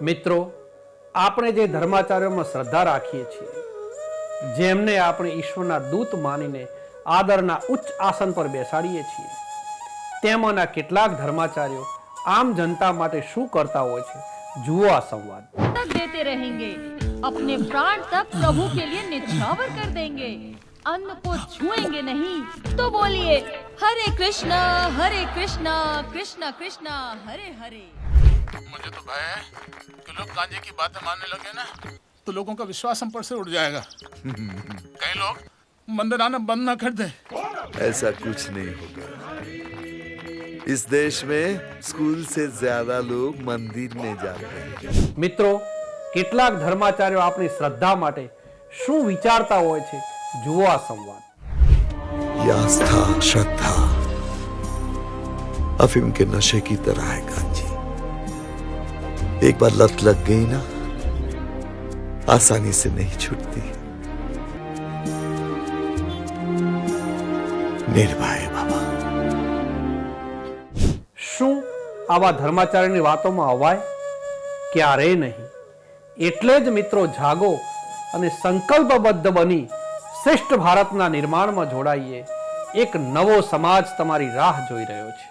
મિત્રો આપણે જે ધર્માચાર્યોમાં શ્રદ્ધા રાખીએ છીએ જેમને આપણે ઈશ્વરના દૂત માનીને આદરના ઉચ્ચ આસન પર બેસાડીએ છીએ તેમાંના કેટલાક ધર્માચાર્યો આમ જનતા માટે શું કરતા હોય છે જુઓ આ સંવાદ तक देते रहेंगे अपने प्राण तक प्रभु के लिए निछावर कर देंगे अन्न को छुएंगे नहीं तो बोलिए हरे कृष्ण हरे कृष्ण कृष्ण कृष्ण हरे हरे मुझे तो भय है कि लोग गांजे की बातें मानने लगे ना तो लोगों का विश्वास हम पर से उड़ जाएगा कई लोग मंदिर आना बंद ना कर दे ऐसा कुछ नहीं होगा इस देश में स्कूल से ज्यादा लोग मंदिर में जाते हैं મિત્રો કેટલાક ધર્માચાર્યો આપણી શ્રદ્ધા માટે શું વિચારતા હોય છે જુઓ આ સંવાદ ये आस्था श्रद्धा अफीम के नशे की तरह है गांजी एक बार लत लग गई ना आसानी से नहीं छूटती निर्भय बाबा શું આવા ધર્માચાર્યની વાતોમાં અવાય ક્યારેય નહીં એટલે જ મિત્રો જાગો અને સંકલ્પબદ્ધ બની શ્રેષ્ઠ ભારતના નિર્માણમાં જોડાઈએ એક નવો સમાજ તમારી રાહ જોઈ રહ્યો છે